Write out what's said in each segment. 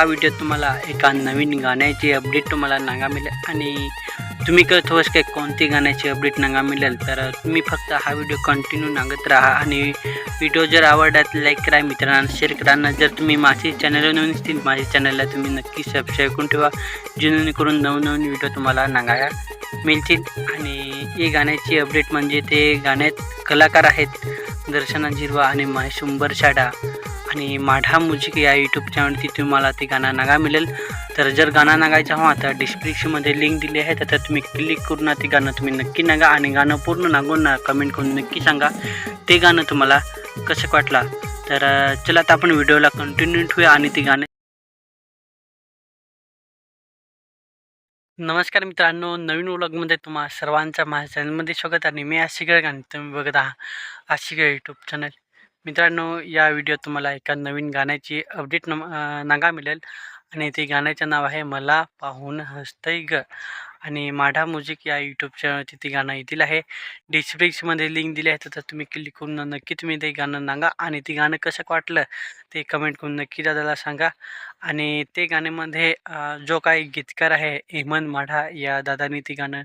हा व्हिडिओ तुम्हाला एका नवीन गाण्याची अपडेट तुम्हाला नागा मिळेल. आणि तुम्ही कळत होस काय कोणती गाण्याची अपडेट नागा मिळेल. तर तुम्ही फक्त हा व्हिडिओ कंटिन्यू नागत राहा. आणि व्हिडिओ जर आवडला तर लाईक करा मित्रांना शेअर करा. आणि जर तुम्ही माझे चॅनल नवीन असतील माझ्या चॅनलला तुम्ही नक्की सबस्क्राईब करून ठेवा. जेणेकरून नवनवीन व्हिडिओ तुम्हाला नागायला मिळतील. आणि ही गाण्याची अपडेट म्हणजे ते गाण्यात कलाकार आहेत. दर्शना जिरवा आणि महेश उंबर शाडा आणि माढा म्युझिक या यूट्यूब चॅनलवरती तुम्हाला ते गाणं नागा मिळेल. तर जर गाणं नागायचं हवा तर डिस्क्रिप्शनमध्ये लिंक दिली आहे. तर तुम्ही क्लिक करून ना ते गाणं तुम्ही नक्की नागा आणि गाणं पूर्ण नागून ना कमेंट करून नक्की सांगा. ते गाणं तुम्हाला कसं वाटलं? तर चला आता आपण व्हिडिओला कंटिन्यू ठेवूया आणि ते गाणं नमस्कार मित्रांनो नवीन व्लॉगमध्ये तुम्हा सर्वांचा माझ्या चॅनलमध्ये स्वागत आणि मी आशिकर गाणे. तुम्ही बघत आहात आशिकर यूट्यूब चॅनल मित्रांनो या व्हिडिओ तुम्हाला एका नवीन गाण्याची अपडेट नम नागा मिळेल आणि ते गाण्याचं नाव आहे मला पाहून हसतंय ग. आणि माढा म्युझिक या यूट्यूब चॅनलवरती ते गाणं येथील आहे. डिस्क्रिप्शनमध्ये लिंक दिली आहे तर तुम्ही क्लिक करून नक्की तुम्ही ते गाणं सांगा. आणि ते गाणं कसं वाटलं ते कमेंट करून नक्की दादाला सांगा. आणि ते गाण्यामध्ये जो काही गीतकार आहे हेमंत माढा या दादाने ते गाणं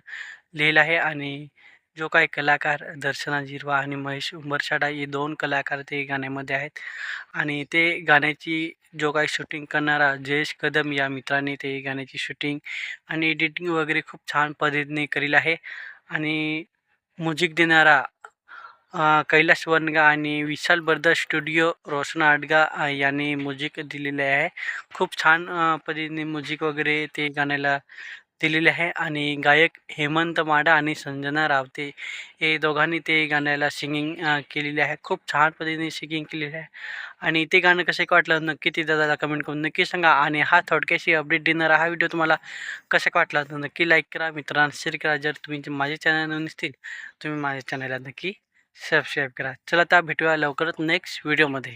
लिहिलं आहे. आणि जो काही कलाकार दर्शना जिरवा आणि महेश उंबरशाडा हे दोन कलाकार ते गाण्यामध्ये आहेत. आणि ते गाण्याची जो काही शूटिंग करणारा जयेश कदम या मित्राने ते गाण्याची शूटिंग आणि एडिटिंग वगैरे खूप छान पद्धतीने करील आहे. आणि म्युझिक देणारा कैलाश कैलास वनगा आणि विशाल बर्दर स्टुडिओ रोशन आडगा यांनी म्युझिक दिलेले आहे. खूप छान पद्धतीने म्युझिक वगैरे ते गाण्याला दिलेले आहे. आणि गायक हेमंत माडा आणि संजना रावते हे दोघांनी ते गाण्याला सिंगिंग केलेली आहे. खूप छान पद्धतीने सिंगिंग केलेली आहे. आणि ते गाणं कसं वाटलं नक्की ते दादाला कमेंट करून नक्की सांगा. आणि हा थोडक्याशी अपडेट देणार हा व्हिडिओ तुम्हाला कसा वाटला तर नक्की लाईक करा. मित्रांना शेअर करा. जर तुम्ही माझे चॅनल नसतील तुम्ही माझ्या चॅनलला नक्की सबस्क्राईब करा. चला आता भेटूया लवकरच नेक्स्ट व्हिडिओमध्ये